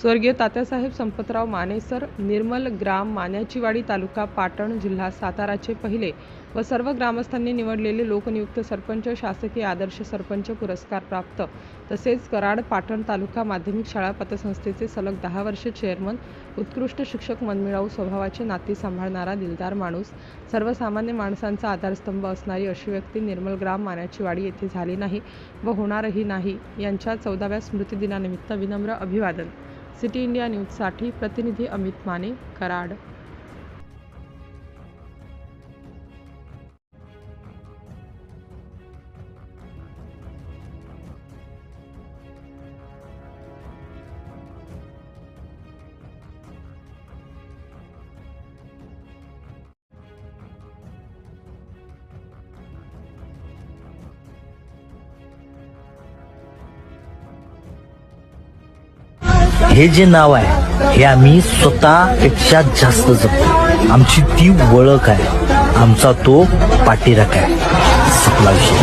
स्वर्गीय तात्यासाहेब संपतराव मानेसर निर्मल ग्राम मान्याचीवाडी तालुका पाटण जिल्हा साताराचे पहिले व सर्व ग्रामस्थांनी निवडलेले लोकनियुक्त सरपंच शासकीय आदर्श सरपंच पुरस्कार प्राप्त. तसेच कराड पाटण तालुका माध्यमिक शाळा पतसंस्थेचे सलग दहा वर्षे चेअरमन उत्कृष्ट शिक्षक मनमिळाऊ स्वभावाचे नाती सांभाळणारा दिलदार माणूस सर्वसामान्य माणसांचा आधारस्तंभ असणारी अशी व्यक्ती निर्मल ग्राम मान्याचीवाडी येथे झाली नाही व होणारही नाही यांच्या चौदाव्या स्मृतिदिनानिमित्त विनम्र अभिवादन. सिटी इंडिया न्यूजसाठी प्रतिनिधी अमित माने कराड. हे जे नाव आहे हे आम्ही स्वतःपेक्षा जास्त जपतो. आमची ती ओळख आहे. आमचा तो पाठीराख आहे. सपला विषय